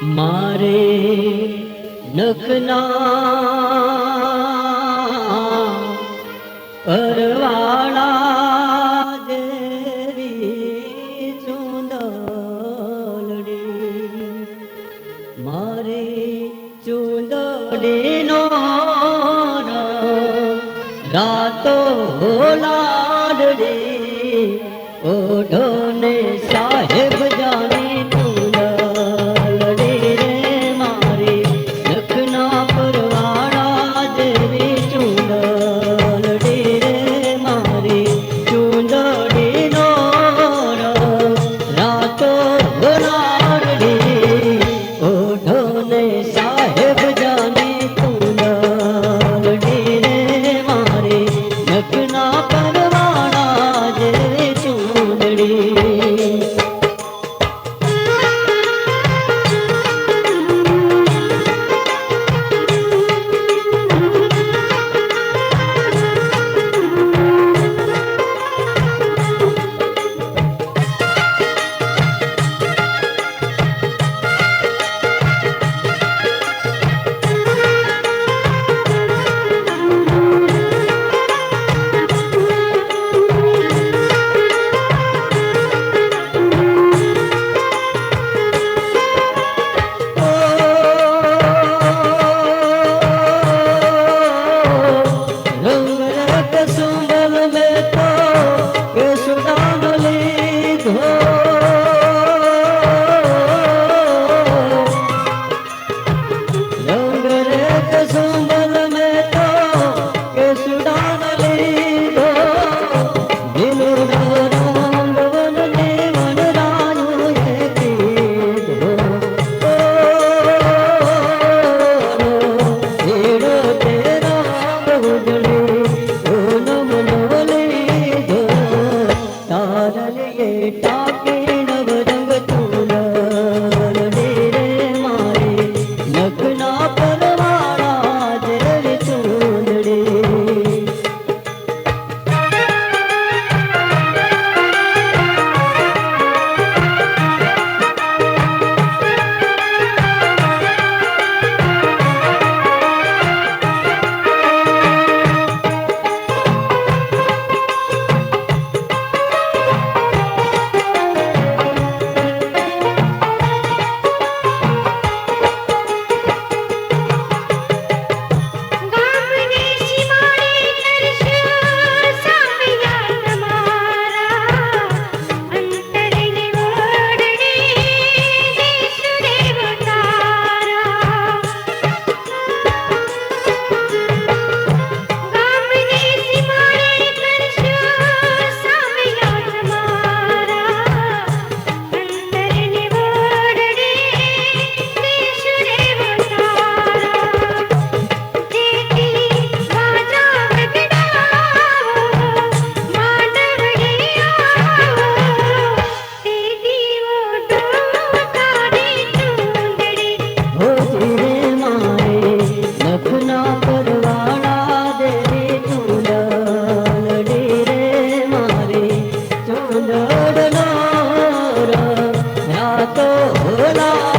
મારે નકના અરવાળા દેવી ચૂંદડી મારે ચૂંદડીનો રાતો લાડડી. ઓઢોને સાહેબ তো হলাম